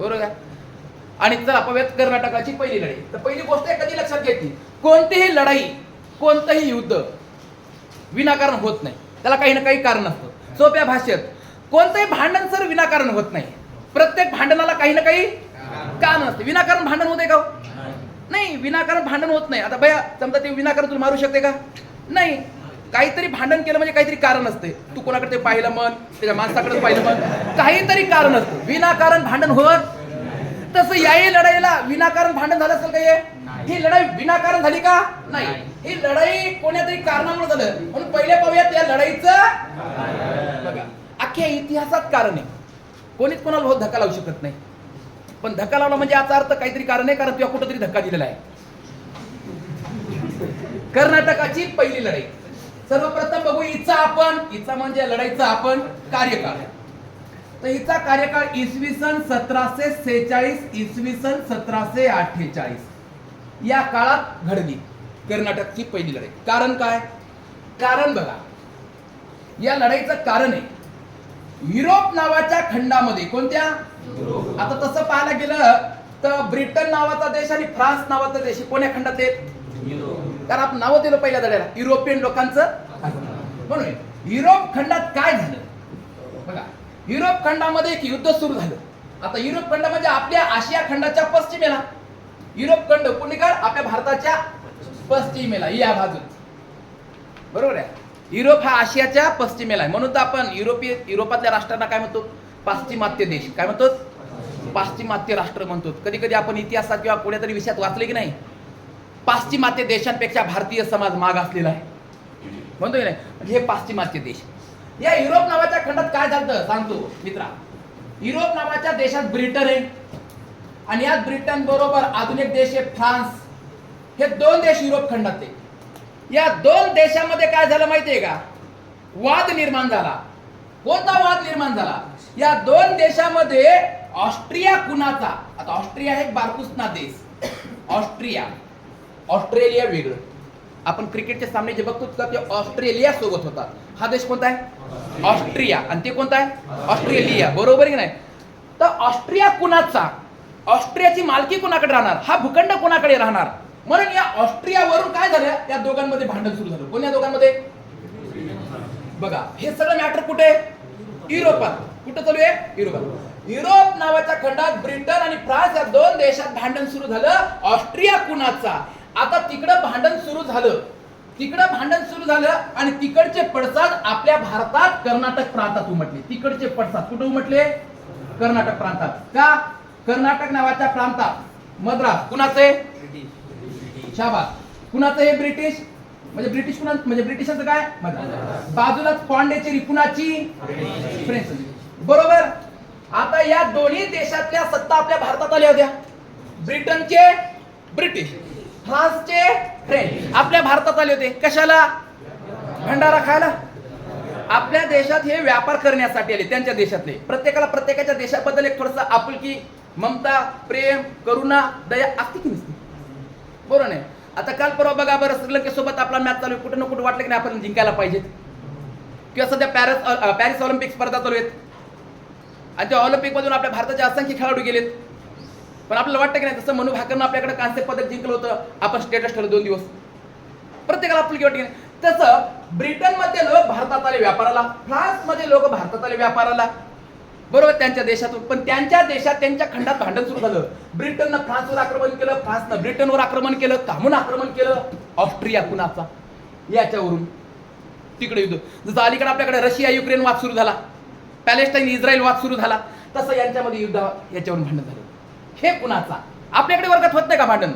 बरोबर आहे आणि चला पाहूयात कर्नाटकाची पहिली लढाई तर पहिली गोष्ट आहे कधी लक्षात घ्यायची कोणतीही लढाई कोणतंही युद्ध विनाकारण होत नाही. त्याला काही ना काही कारण असतं. सोप्या भाषेत कोणतंही भांडण सर विनाकारण होत नाही. प्रत्येक भांडणाला काही ना काही कारण असते. विनाकारण भांडण होते का हो? नाही. विनाकारण भांडण होत नाही. आता भया समजा ते विनाकारण तुला मारू शकते का? नाही. काहीतरी भांडण केलं म्हणजे काहीतरी कारण असते. तू कोणाकडे ते पाहिलं मन त्याच्या माणसाकडे पाहिलं मन काहीतरी कारण असतं. विनाकारण भांडण होत. तसं याही लढाईला विनाकारण भांडण झालं असेल का हे? ही लढाई विनाकारण झाली का? नाही. ही लढाई कोण्यातरी कारणामुळे झालं. म्हणून पहिले पाहूयात या लढाईचं. बघा अख्ख्या इतिहासात कारण आहे. कोणीच कोणाला बहुत धक्का लावू शकत नाही. पण धक्का लावला म्हणजे याचा अर्थ काहीतरी कारण आहे कारण तुला कुठंतरी धक्का दिलेला आहे. कर्नाटकाची पहिली लढाई. सर्वप्रथम बघू हिचा आपण. हिचा म्हणजे लढाईचा आपण कार्यकाळ. तर हिचा कार्यकाळ इसवी सन सतराशे सेहेचाळीस इसवी सन सतराशे अठ्ठेचाळीस. या काळात घडली कर्नाटकची पहिली लढाई. कारण काय? कारण बघा. या लढाईचं कारण आहे युरोप नावाच्या खंडामध्ये कोणत्या? आता तसं पाहायला गेलं तर ब्रिटन नावाचा देश आणि फ्रान्स नावाचा देश कोण्या खंडात आहेत? कारण आपण नावं दिलं पहिल्या दड्याला युरोपियन लोकांचं. म्हणून युरोप खंडात काय झालं? बघा युरोप खंडामध्ये एक युद्ध सुरू झालं. आता युरोप खंड म्हणजे आपल्या आशिया खंडाच्या पश्चिमेला. युरोप खंड कोणी आपल्या भारताच्या पश्चिमेला या बाजून बरोबर आहे? युरोप हा आशियाच्या पश्चिमेला आहे. म्हणून तर आपण युरोपीय युरोपातल्या राष्ट्रांना काय म्हणतो? पाश्चिमात्य देश. काय म्हणतो पाश्चिमात्य राष्ट्र म्हणतो कधी कधी आपण इतिहासात किंवा कुठेतरी विषयात वाचले की नाही? पाश्चिमात्य देशांपेक्षा भारतीय समाज माग असलेला आहे. म्हणतो की नाही? हे पाश्चिमात्य देश. या युरोप नावाच्या खंडात काय झालं सांगतो मित्रा. युरोप नावाच्या देशात ब्रिटन आहे. आणि याच ब्रिटन बरोबर आधुनिक देश आहे फ्रान्स. हे दोन देश युरोप खंडात आहे. या दोन देशामध्ये काय झालं माहितीये का? वाद निर्माण झाला. कोणता वाद निर्माण झाला? या दोन देशामध्ये ऑस्ट्रिया कुणाचा? आता ऑस्ट्रिया हे एक बारकुसना देश. ऑस्ट्रिया. ऑस्ट्रेलिया वेगळं. आपण क्रिकेटचे सामने जे बघतो का ते ऑस्ट्रेलिया सोबत होतात. हा देश कोणता आहे? ऑस्ट्रिया. आणि ते कोणता आहे? ऑस्ट्रेलिया. बरोबर की नाही? तर ऑस्ट्रिया कुणाचा? ऑस्ट्रियाची मालकी कुणाकडे राहणार? हा भूखंड कुणाकडे राहणार? म्हणून या ऑस्ट्रियावरून काय झालं? या दोघांमध्ये भांडण सुरू झालं. कोण या दोघांमध्ये? बघा हे सगळं मॅटर कुठे? आहे? युरोपात. कुठं चालू आहे? युरोपात. युरोप नावाच्या खंडात ब्रिटन आणि फ्रान्स या दोन देशात भांडण सुरू झालं. ऑस्ट्रिया कुणाचा? आता तिकडं भांडण सुरू झालं. तिकडं भांडण सुरू झालं आणि तिकडचे पडसाद आपल्या भारतात कर्नाटक प्रांतात उमटले. तिकडचे पडसाद कुठं उमटले? कर्नाटक प्रांतात. का? कर्नाटक नावाच्या प्रांतात. मद्रास. कुणाचे शाबा कुणाचं हे ब्रिटिश? म्हणजे ब्रिटिश कुणा म्हणजे ब्रिटिशांचं काय? बाजूला बाजूलाच कुणाची? फ्रेंच. बरोबर? आता या दोन्ही देशातल्या सत्ता आपल्या भारतात आल्या होत्या. ब्रिटनचे ब्रिटिश. फ्रान्सचे फ्रेंच आपल्या भारतात आले होते. कशाला? भंडारा खायला. आपल्या देशात हे व्यापार करण्यासाठी आले त्यांच्या देशातले. प्रत्येकाला प्रत्येकाच्या देशाबद्दल एक थोडस आपुलकी ममता प्रेम करुणा दया असते की नसते? बरोबर नाही? आता काल परवा बघा बरं श्रीलंकेसोबत आपला मॅच चालू आहे. कुठं ना कुठं वाटलं की नाही आपण जिंकायला पाहिजेत. किंवा सध्या पॅरिस पॅरिस ऑलिम्पिक स्पर्धा चालू आहेत. आणि त्या ऑलिम्पिकमधून आपल्या भारताचे असंख्य खेळाडू गेलेत. पण आपल्याला वाटतं की नाही तसं मनू भाकरनं आपल्याकडे कांस्य पदक जिंकलं होतं आपण स्टेटस ठरलं दोन दिवस. प्रत्येकाला आपली वाटते की नाही. तसं ब्रिटनमध्ये लोक भारतात आले व्यापाराला फ्रान्समध्ये लोक भारतात आले व्यापाराला. बरोबर त्यांच्या देशातून. पण त्यांच्या देशात त्यांच्या खंडात भांडण सुरू झालं. ब्रिटननं फ्रान्सवर आक्रमण केलं फ्रान्सनं ब्रिटनवर आक्रमण केलं कामून आक्रमण केलं. ऑस्ट्रिया कुणाचा? याच्यावरून. तिकडे युद्ध. जसं अलीकडे आपल्याकडे रशिया युक्रेन वाद सुरू झाला. पॅलेस्टाईन इस्रायल वाद सुरू झाला. तसं यांच्यामध्ये युद्ध याच्यावरून भांडण झालं. हे कुणाचा? आपल्याकडे वर्गात होत नाही का भांडण?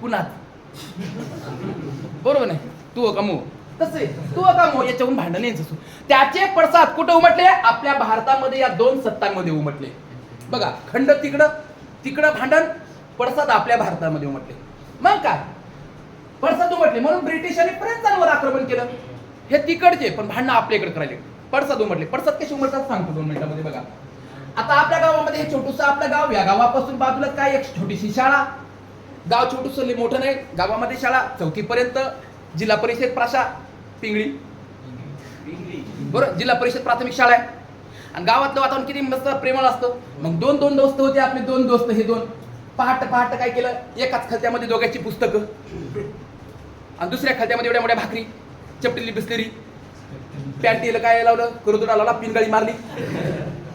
कुणाचा? बरोबर नाही. तू हो कमू तसे तू हो कमू याच्याहून भांडण यायचं त्याचे पडसाद कुठं उमटले? आपल्या भारतामध्ये या दोन सत्तांमध्ये उमटले. बघा खंड तिकडं तिकडं भांडण पडसाद आपल्या भारतामध्ये उमटले. मग काय? पडसाद उमटले. म्हणून ब्रिटिशांनी फ्रेंचांवर आक्रमण केलं. हे तिकडचे पण भांडणं आपल्याकडे करायले. पडसाद उमटले. पडसाद कसे उमटतात सांगतो दोन मिनिटांमध्ये. बघा. आता आपल्या गावामध्ये हे छोटूस आपलं गाव या गावापासून बाजूला काय एक छोटीशी शाळा? गाव छोटूस मोठं नाही गावामध्ये शाळा चौथीपर्यंत जिल्हा परिषद प्राशा पिंगळी. बरोबर जिल्हा परिषद प्राथमिक शाळा आहे. आणि गावातलं वातावरण किती मस्त प्रेमळ असतं. मग दोन दोन दोस्त होते आपले दोन दोस्त हे दोन. पहाट पहाट काय केलं? एकाच खलत्यामध्ये दोघांची पुस्तकं. आणि दुसऱ्या खलत्यामध्ये एवढ्या मोठ्या भाकरी चपटीली बिस्लेरी. पॅन्टीला काय लावलं? कुरदुरा लावला पिनगाळी मारली.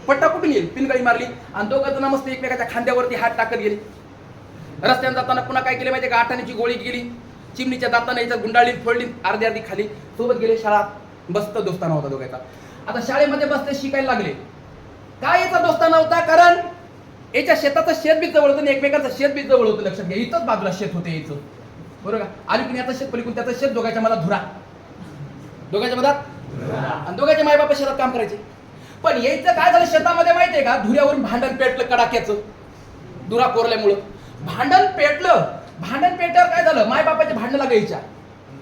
पट्टा कुठून येईल? पिनगाळी मारली. आणि दोघं जण मस्त एकमेकाच्या खांद्यावरती हात टाकत गेले. रस्त्याने जाताना पुन्हा काय केलं माहिती का? आठाण्याची गोळी गेली. चिमणीच्या दाताने याच्यात गुंडाळली फोडली अर्धी अर्धी खाली. सोबत गेले शाळात बसत दोस्ताना होता दोघांचा. आता शाळेमध्ये बसते शिकायला लागले. काय याचा दोस्ताना होता? कारण याच्या शेताचं शेत बी जवळ होतं आणि एकमेकांचं शेत बी जवळ होतं. लक्षात घ्या. इथंच बाजूला शेत होते याचं. बरोबर का? अलीकडे याचं शेत पलीकडून त्याचं शेत दोघांच्या मला धुरा. दोघांच्या मधात? आणि दोघांचे मायबाप शेतात काम करायचे. पण यायचं काय झालं शेतामध्ये माहितीये का? धुऱ्यावरून भांडण पेटलं कडाक्याचं. धुरा कोरल्यामुळं. भांडण पेटलं. भांडण पेटल्यावर काय झालं? मायबापाच्या भांडण लागायच्या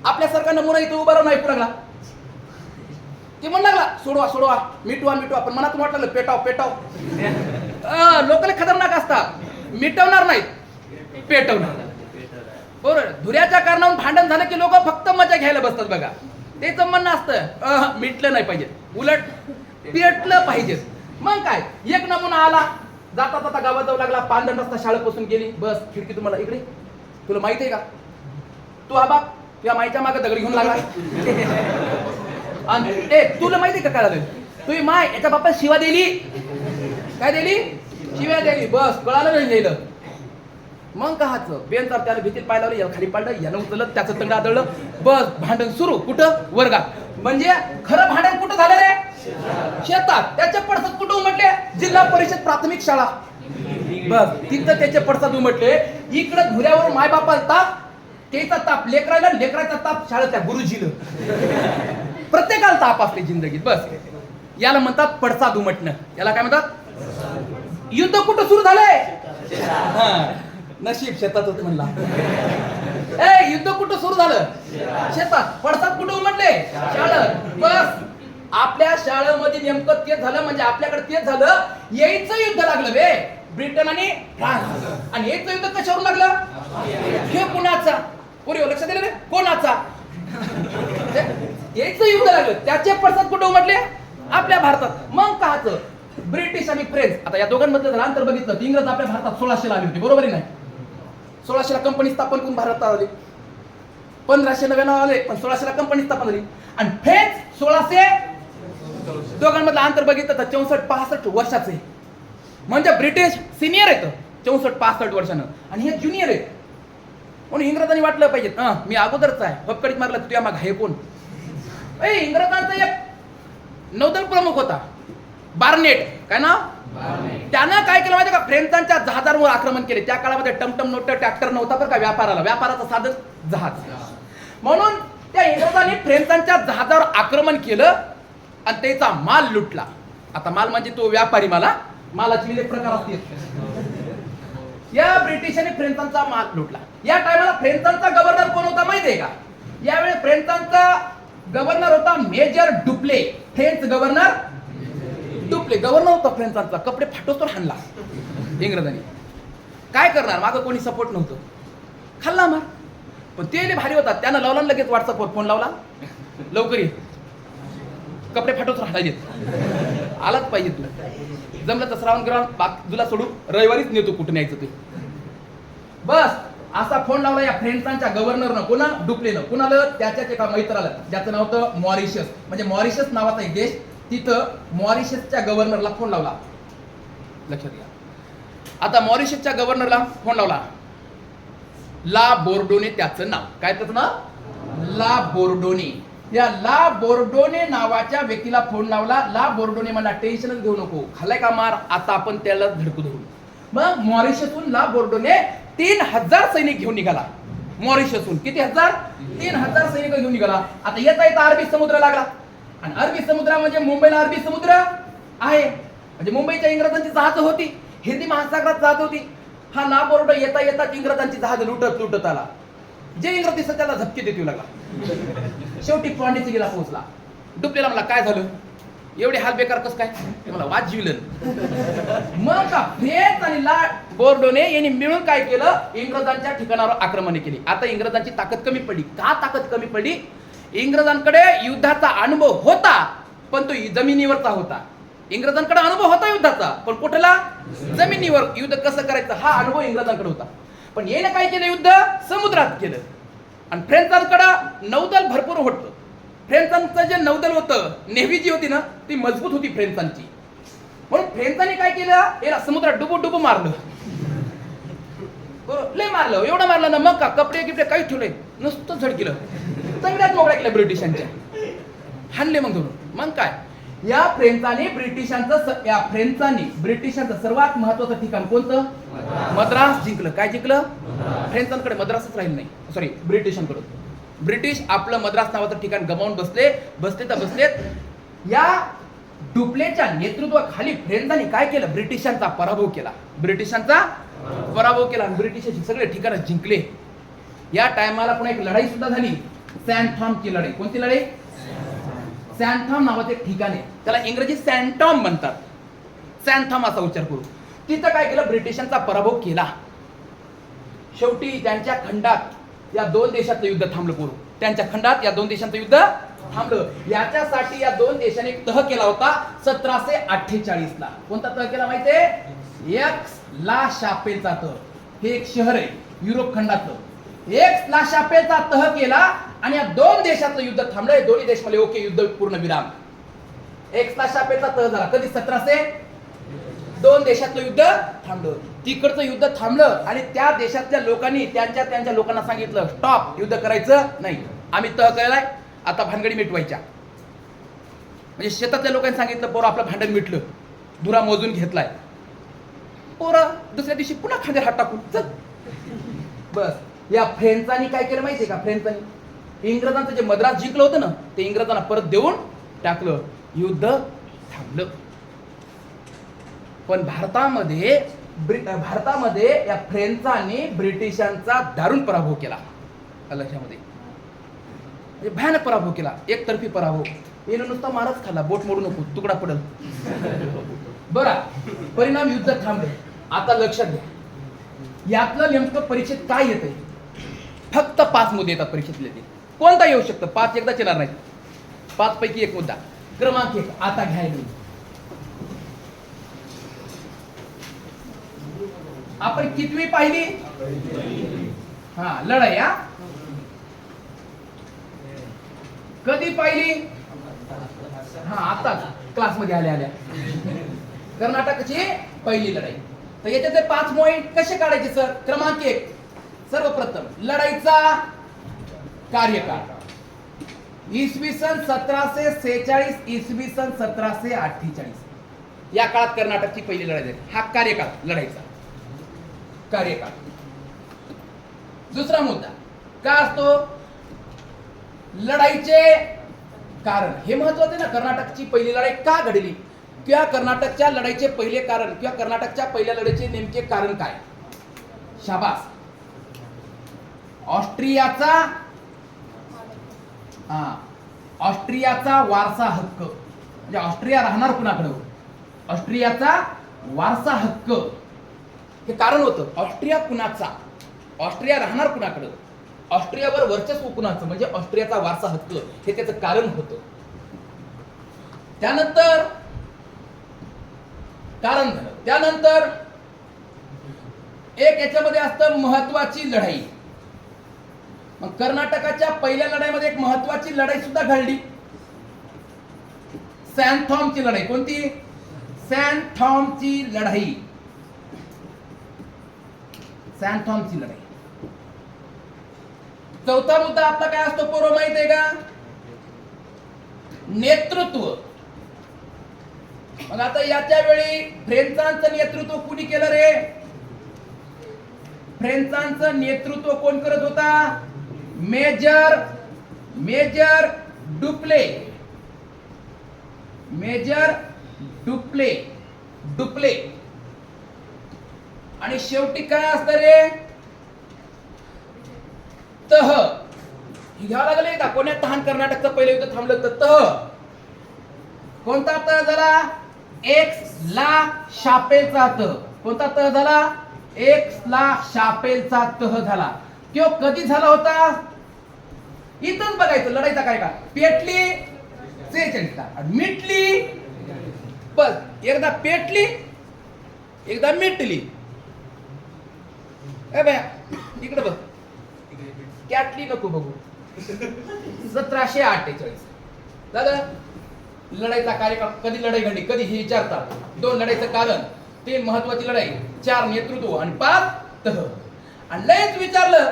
आपल्यासारखा नमुना इथं उभा राहून ऐकू लागला ते म्हणू लागला सोडवा सोडवा. मिटवा मिटवा. पण मनात वाटलं पेटाव पेटाव. लोकल खतरनाक असतात. मिटवणार नाहीत. पेटवणार. बरोबर. धुऱ्याच्या कारणावरून भांडण झालं की लोक फक्त मजा घ्यायला बसतात बघा. त्याचं म्हणणं असतं मिटलं नाही पाहिजे. उलट पेटलं पाहिजे. मग काय? एक नमुना आला. जाता जाता गावात जाऊ लागला. पांढर रस्ता शाळेपासून गेली. बस खिडकी तुम्हाला इकडे. तुला माहिती आहे का? तू हा बाप या माईच्या मागे दगड घेऊन लागला. आणि ए तुला माहिती आहे का काय झालं? माय याच्या बाप्पा शिवा दिली. काय दिली? शिव्या दिली. बस कळालं नाही लिहिलं. मग बेन तर त्याला भीतीत पाय लावलं याला खाली पाडलं यानं उचललं त्याचं तंगड आदळलं. बस भांडण सुरू. कुठं? वर्गात. म्हणजे खरं भांडण कुठं झालं रे? शेतात त्याचे पडसाद कुठं उमटले? जिल्हा परिषद प्राथमिक शाळा. बस तिथं त्याचे पडसाद उमटले. इकडं धुऱ्यावर मायबापाला ताप त्याचा ताप लेकराला लेकराचा ताप शाळेत त्या प्रत्येकाला ताप असते जिंदगीत. बस. याला म्हणतात पडसाद उमटणं. याला काय म्हणतात? युद्ध कुठं सुरू झालंय? हा, नशीब शेतातच म्हणला. ए युद्ध कुठं सुरू झालं? शेतात. पडसाद कुठं उमटले? शाळेत. बस. आपल्या शाळेमध्ये नेमकं तेच झालं म्हणजे आपल्याकडे तेच झालं यायचं युद्ध लागलं बे. ब्रिटन आणि फ्रान्स आणि यायचं युद्ध कशावर लागलं? हे कुणाचा? पुरे लक्षात दिलं रे कोणाचा? यायचं युद्ध लागलं. त्याचे पडसाद कुठे उमटले? आपल्या भारतात. मग काच ब्रिटिश आणि फ्रेंच. आता या दोघांमधलं जर अंतर बघितलं तर इंग्रज आपल्या भारतात सोळाशे आली होती. बरोबर आहे नाही. सोळाशेला कंपनी स्थापन करून भारतात आली. पंधराशे नव्याण्णव आले पण सोळाशेला कंपनी स्थापन झाली. आणि फ्रेंच सोळाशे दोघांमधलं अंतर बघितलं तर चौसष्ट पासष्ट वर्षाचे. आहे. म्हणजे ब्रिटिश सिनियर आहेत. चौसष्ट पासष्ट वर्षानं. आणि हे ज्युनियर आहेत. म्हणून इंग्रजांनी वाटलं पाहिजे हा मी अगोदरच आहे. फक्कडीत मारलं तुझ्या माग हे कोण? ए इंग्रजांचा एक नौदल प्रमुख होता. बार्नेट. काय नाव? त्यानं काय केलं माहिती का? फ्रेंचांच्या जहाजांवर आक्रमण केले. त्या काळामध्ये टमटम नोट ट्रॅक्टर नव्हता बरं का व्यापाराला. व्यापाराचं साधन जहाज. म्हणून त्या इंग्रजांनी फ्रेंचांच्या जहाजावर आक्रमण केलं. आणि त्याचा माल लुटला. आता माल म्हणजे तो व्यापारी माला मालाचे विविध प्रकार असतील. या ब्रिटिश आणि फ्रेंचांचा माल लुटला. या टायमाला फ्रेंचांचा गव्हर्नर कोण होता माहितीये का? यावेळी फ्रेंचांचा गव्हर्नर होता major Dupleix. French governor Dupleix. Governor होता फ्रेंचांचा. कपडे फाटोच तर हाणला. इंग्रजांनी. काय करणार? माझं कोणी सपोर्ट नव्हतं. खाल्ला मार पण ते भारी होता. त्यानं लावला लगेच व्हॉट्सअपवर फोन लावला. लवकर ये. कपडे फाटवत राहिलेत आलाच पाहिजे तू. जमलं तर श्रावण ग्रहण बाजूला सोडू रविवारीच नेतो कुठं न्यायचं ते. बस असा फोन लावला या फ्रेंचांच्या गव्हर्नरनं कोणा? डुपलेनं कुणाला? त्याच्याच एका मैत्राला. ज्याचं नाव होतं मॉरिशस. म्हणजे मॉरिशस नावाचा एक देश तिथं मॉरिशसच्या गव्हर्नरला फोन लावला. लक्षात घ्या. आता मॉरिशसच्या गव्हर्नरला फोन लावला. ला बोर्डोने त्याचं नाव. काय त्याचं नाव? ला बोर्डोने. या ला बोर्डोने नावाच्या व्यक्तीला फोन लावला. ला बोर्डोने मला टेन्शनच घेऊ नको. खालाय का मार? आता आपण त्याला धडकू धरू मग मॉरिशसून ला बोर्डोने तीन हजार सैनिक घेऊन निघाला. मॉरिशसून किती हजार? तीन हजार सैनिक घेऊन निघाला. आता येता येता अरबी समुद्र लागला. आणि अरबी समुद्र म्हणजे मुंबईला अरबी समुद्र आहे. म्हणजे मुंबईच्या इंग्रजांची जहाज होती. हिंदी महासागरात जहाज होती. हा ला बोर्डो येता येता इंग्रजांची जहाज लुटत लुटत आला. जे इंग्रज दिसत त्याला झपके देऊ लागला. शेवटी पॉंडिचेरीला पोहोचला. डुपलेला मला काय झालं? एवढे हाल बेकार कस काय? मला वाद जिवलं मग का फ्रेंच आणि लाट बोर्डोने यांनी मिळून काय केलं? इंग्रजांच्या ठिकाणावर आक्रमणे केली. आता इंग्रजांची ताकद कमी पडली. का ताकद कमी पडली? इंग्रजांकडे युद्धाचा अनुभव होता पण तो जमिनीवरचा होता. इंग्रजांकडे अनुभव होता युद्धाचा पण कुठला? जमिनीवर. युद्ध कसं करायचं? हा अनुभव इंग्रजांकडे होता. पण येणं काय केलं युद्ध? समुद्रात केलं आणि फ्रेंचांकडं नौदल भरपूर होतं. फ्रेंचांचं जे नौदल होतं नेव्ही जी होती ना ती मजबूत होती फ्रेंचांची म्हणून फ्रेंचांनी काय केलं? याला समुद्रात डुबू डुबू मारलं लय मारलं. एवढं मारलं ना मग का कपडे गिपडे काही ठेवले नुसतं झडकिलं. सगळ्यात मोकळ्या केल्या ब्रिटिशांच्या. हाणले मग धरून. मग काय? या फ्रेंचाने ब्रिटिशांचं या फ्रेंचाने ब्रिटिशांचं सर्वात महत्वाचं ठिकाण कोणतं? मद्रास. जिंकलं. काय जिंकलं? फ्रेंचांकडे मद्रासच राहील नाही. सॉरी ब्रिटिशांकडे ब्रिटिश आपलं मद्रास नावाचं ठिकाण गमावून बसले बसले तर बसलेत. या डुप्लेच्या नेतृत्वाखाली फ्रेंचांनी काय केलं? ब्रिटिशांचा पराभव केला. ब्रिटिशांचा पराभव केला आणि ब्रिटिशांची सगळे ठिकाणं जिंकले. या टायमाला पुन्हा एक लढाई सुद्धा झाली सॅनथॉमची लढाई. कोणती लढाई? सॅनथॉम नावाचं एक ठिकाण आहे. त्याला इंग्रजी सॅन्टॉम म्हणतात. सॅन्थॉम असा उच्चार करू. तिथं काय केलं? ब्रिटिशांचा पराभव केला. शेवटी त्यांच्या खंडात या दोन देशातलं युद्ध थांबलं करू त्यांच्या खंडात या दोन देशांचं युद्ध थांबलं. याच्यासाठी या दोन देशांनी तह केला होता सतराशे अठ्ठेचाळीस ला कोणता तह केला माहितीये एक्स ला शापेचा तह. हे एक शहर आहे युरोप खंडातलं. एक्स ला शापेचा तह केला आणि या दोन देशातलं युद्ध थांबलंय. दोन्ही देश मला ओके युद्ध पूर्ण विराम. एक्स ला शापेलचा तह झाला. कधी सतराशे? दोन देशातलं युद्ध थांबलं. तिकडचं युद्ध थांबलं आणि त्या देशातल्या लोकांनी त्यांच्या त्यांच्या लोकांना सांगितलं स्टॉप युद्ध करायचं नाही. आम्ही तह केलाय आता भानगडी मिटवायच्या. म्हणजे शेतातल्या लोकांनी सांगितलं पोरं आपलं भांडण मिटलं. धुरा मोजून घेतलाय. पोरं दुसऱ्या दिवशी पुन्हा खांद्यावर हात टाकून चल. बस. या फ्रेंचांनी काय केलं माहितीये का? फ्रेंचांनी. इंग्रजांचं जे मद्रास जिंकलं होतं ना ते इंग्रजांना परत देऊन टाकलं. युद्ध थांबलं. पण भारतामध्ये भारतामध्ये या फ्रेंचांनी ब्रिटिशांचा दारुण पराभव केला. लक्षामध्ये? म्हणजे भयानक पराभव केला. एकतर्फी पराभव. येणं नुसता मारच खाल्ला. बोट मोडू नको. तुकडा पडल. बरा. परिणाम युद्ध थांबले. आता लक्षात घ्या. यातलं नेमकं परीक्षेत काय येतंय? फक्त पाच मुद्दे येतात परीक्षेतले ते कोणता येऊ शकतं? पाच एकदाच येणार नाही पाच पैकी एक मुद्दा. क्रमांक एक आता घ्यायला आपण कितवी पाहिली? हा लढाई हा. कधी पाहिली? हा आता. क्लासमध्ये आल्या आल्या. कर्नाटकची पहिली लढाई. तर याच्यातले पाच पॉइंट कसे काढायचे सर? क्रमांक एक. सर्वप्रथम लढाईचा कार्यकाळ. इसवी सन सतराशे सेहेचाळीस इसवी सन सतराशे अठ्ठेचाळीस. या काळात कर्नाटकची पहिली लढाई झाली. हा कार्यकाळ लढाईचा कार्यकाळ. दुसरा मुद्दा. का असतो? लढाईचे कारण. हे महत्त्वाचे आहे ना कर्नाटकची पहिली लढाई का घडली? किंवा कर्नाटकच्या लढाईचे पहिले कारण किंवा कर्नाटकच्या पहिल्या लढाईचे नेमके कारण काय? शाबास. ऑस्ट्रियाचा हा. ऑस्ट्रियाचा वारसा हक्क. म्हणजे ऑस्ट्रिया राहणार कुणाकडं? ऑस्ट्रियाचा वारसा हक्क. हे कारण होतं. ऑस्ट्रिया कुणाचा? ऑस्ट्रिया राहणार कुणाकडं? ऑस्ट्रियावर वर्चस्व कुणाचं? म्हणजे ऑस्ट्रियाचा वारसा हक्क. हे त्याचं कारण होतं. त्यानंतर कारण झालं. त्यानंतर एक याच्यामध्ये असतं महत्वाची लढाई. मग कर्नाटकाच्या पहिल्या लढाईमध्ये एक महत्वाची लढाई सुद्धा घडली. सॅनथॉमची लढाई. कोणती? सॅनथॉमची लढाई. सॅनथॉमची लढाई. चौथा मुद्दा आपला काय असतो पोरो माहीत आहे का? नेतृत्व. मग आता याच्या वेळी फ्रेंचांचं नेतृत्व कुणी केलं रे? फ्रेंचांचं नेतृत्व कोण करत होता? Major major Dupleix. Major Dupleix Dupleix. आणि शेवटी काय असतं रे? तह. घ्यावं लागले का कोण्या तहान कर्नाटकचं पहिले युद्ध थांबलं तर तह. कोणता तह झाला? एक ला शापेलचा तह. कोणता तह झाला? एक ला शापेलचा तह झाला. किंवा कधी झाला होता? इथंच लढायचा काय का? पेटली आणि मिटली बस. एकदा पेटली एकदा मिटली. ए बया इकडे बघ. कॅटली नको बघू. सतराशे अठ्ठेचाळीस. दादा लढाईचा कार्यक्रम कधी लढाई घडली? कधी हे विचारतात दोन लढाईचं कारण तीन महत्वाची लढाई चार नेतृत्व आणि पाच तह. आणि लयच विचारलं